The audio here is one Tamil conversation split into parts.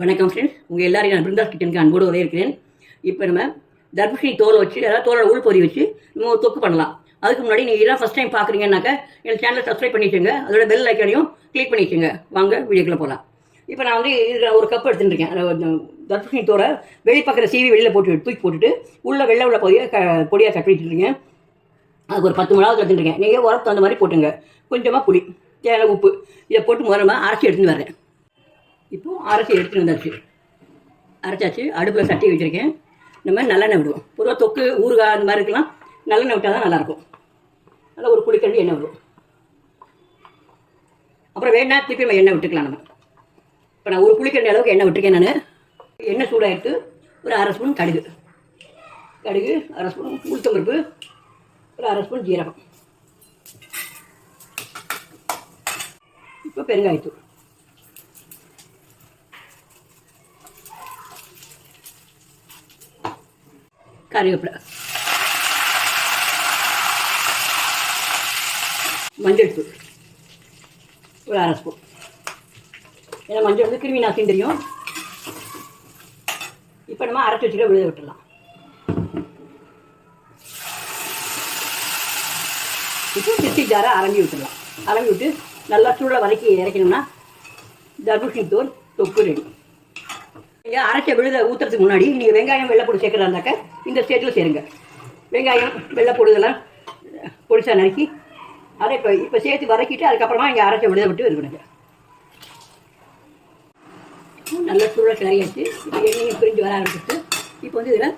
வணக்கம் ஃப்ரெண்ட்ஸ் உங்கள் எல்லாரையும் நான் பிருந்தாஸ் கிச்சனுக்கு அன்போடு உதவி இருக்கிறேன் இப்போ நம்ம தர்பூசணி தோலை வச்சு அதாவது தோலோட உள் பொறி வச்சு நம்ம தொக்கு பண்ணலாம். அதுக்கு முன்னாடி நீங்கள் இதெல்லாம் ஃபஸ்ட் டைம் பார்க்குறீங்கன்னாக்கா என் சேனலை சப்ஸ்கிரைப் பண்ணி வச்சுங்க அதோட பெல் ஐக்கானையும் கிளிக் பண்ணி வாங்க வீடியோக்குள்ளே போகலாம் இப்போ நான் வந்து இதில் ஒரு கப் எடுத்துட்டுருக்கேன் இருக்கேன். தர்பூசணி தோலை வெளிப்பக்கிற சீவி வெளியில் போட்டு தூக்கி போட்டுட்டு உள்ளே வெள்ளை உள்ள பொதியை க பொடியாக கட் வச்சுருக்கேன் அதுக்கு ஒரு பத்து மிளகாய் எடுத்துட்டுருக்கேன் நீங்கள் உரத்து அந்த மாதிரி போட்டுங்க. கொஞ்சமாக புளி தேவை உப்பு. இதை போட்டு முதல்ல அரைச்சி எடுத்துன்னு வரேன் இப்போது அரைச்சி எடுத்துட்டு வந்தாச்சு. அரைச்சாச்சு அடுப்பில் சட்டி வச்சுருக்கேன். நம்ம நல்லெண்ணெய் விடுவோம். பொதுவாக தொக்கு ஊறுகாய் அந்த மாதிரி இருக்கலாம். நல்லெண்ணெய் விட்டால் தான் நல்லாயிருக்கும். நல்லா ஒரு குளிக்கண்டு எண்ணெய் விடுவோம். அப்புறம் வேணா திருப்பி நம்ம எண்ணெய் விட்டுக்கலாம் நம்ம. இப்போ நான் ஒரு குளிக்கண்ட அளவுக்கு எண்ணெய் விட்டுருக்கேன் நான். எண்ணெய் சூடாகிட்டு ஒரு அரை ஸ்பூன் கடுகு. கடுகு அரை ஸ்பூன் உளுத்தம்பருப்பு ஒரு அரை ஸ்பூன் ஜீரகம். இப்போ பெருங்காயத்தூள். கறிவேப்பிலை. மஞ்சள் தூள். ஒரு அரை ஸ்பூன். ஏன்னா மஞ்சள் வந்து கிருமி நாசின்னு தெரியும். இப்போ நம்ம அரைச்சி வச்சுக்க விழுத விட்டுடலாம். இப்போ மிக்சி ஜாரை அரைஞ்சி விட்டுடலாம். அரைஞ்சி விட்டு நல்லா சூழலை வதக்கி இறக்கணும்னா தர்பூசணி தோல் தொப்பு ரெடி. நீங்கள் அரைச்ச விழுத ஊற்றுறதுக்கு முன்னாடி நீங்கள் வெங்காயம் வெள்ளைப்பூடு சேர்க்குறதா இருந்தாக்க இந்த ஸ்டேட்டில் சேருங்க. வெங்காயம் வெள்ளைப்பூடு இதெல்லாம் பொடிசாக நறுக்கி அதை இப்போ இப்போ சேர்த்து வதக்கிட்டு அதுக்கப்புறமா இங்கே அரைச்ச விழுத விட்டு இருக்கணுங்க நல்ல சூழலை கிளறியாச்சு. இப்போ எண்ணெயும் பிரிஞ்சு வர ஆரம்பிச்சிட்டு இப்போ வந்து இதில்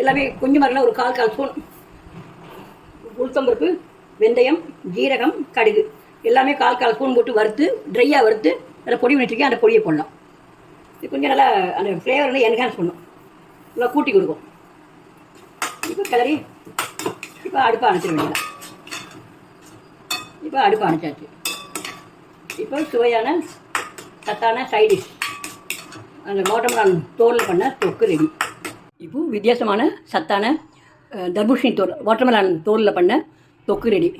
எல்லாமே கொஞ்சம் மாதிரிலாம் ஒரு கால் கால் ஸ்பூன் உளுத்தம்பருப்பு வெந்தயம் ஜீரகம் கடுகு. எல்லாமே கால் கால் ஸ்பூன் போட்டு வறுத்து ட்ரையாக வறுத்து அதில் பொடி பண்ணிட்டுருக்கேன் அந்த பொடியை போடலாம். இது கொஞ்சம் நல்லா அந்த ஃப்ளேவர் வந்து என்ஹான்ஸ் பண்ணும் நல்லா கூட்டி கொடுக்கும். இப்போ கிளறி இப்போ அடுப்பை அணைச்சிட வேண்டியதான் இப்போ அடுப்பை அணைச்சாச்சு. இப்போ சுவையான சத்தான சைடிஷ் அந்த வாட்டர்மலான் தோலில் பண்ண தொக்கு ரெடி இப்போ வித்தியாசமான சத்தான தர்பூஷணி தோல் வாட்டர்மலான் தோலில் பண்ண தொக்கு ரெடி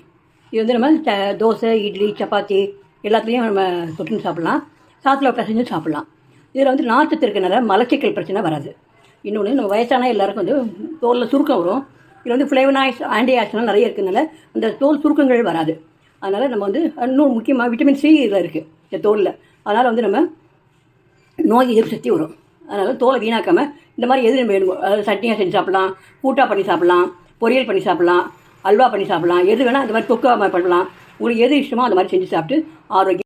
இது வந்து நம்ம தோசை இட்லி சப்பாத்தி எல்லாத்துலேயும் நம்ம தொட்டுன்னு சாப்பிட்லாம். சாத்தில் பிசைஞ்சும் சாப்பிட்லாம். இதில் வந்து நார்ச்சத்து இருக்கனால மலச்சிக்கல் பிரச்சனை வராது. இன்னொன்று நம்ம வயசான எல்லாருக்கும் வந்து தோலில் சுருக்கம் வரும். இதில் வந்து ஃப்ளேவனாய்ஸ் ஆன்டி நிறைய இருக்கிறதுனால அந்த தோல் சுருக்கங்கள் வராது. அதனால் நம்ம வந்து இன்னும் முக்கியமாக விட்டமின் சி இதில் இருக்குது இந்த தோலில். அதனால் வந்து நம்ம நோய் எதிர்ப்பு சக்தி வரும். அதனால் தோலை வீணாக்காமல் இந்த மாதிரி எது நம்ம வேணும் அதாவது சட்னியாக செஞ்சு சாப்பிட்லாம் கூட்டா பண்ணி சாப்பிட்லாம் பொரியல் பண்ணி சாப்பிட்லாம் அல்வா பண்ணி சாப்பிட்லாம் எது வேணால் அந்த மாதிரி தொக்கா பண்ணலாம். உங்களுக்கு எது இஷ்டமோ அந்த மாதிரி செஞ்சு சாப்பிட்டு ஆரோக்கியம்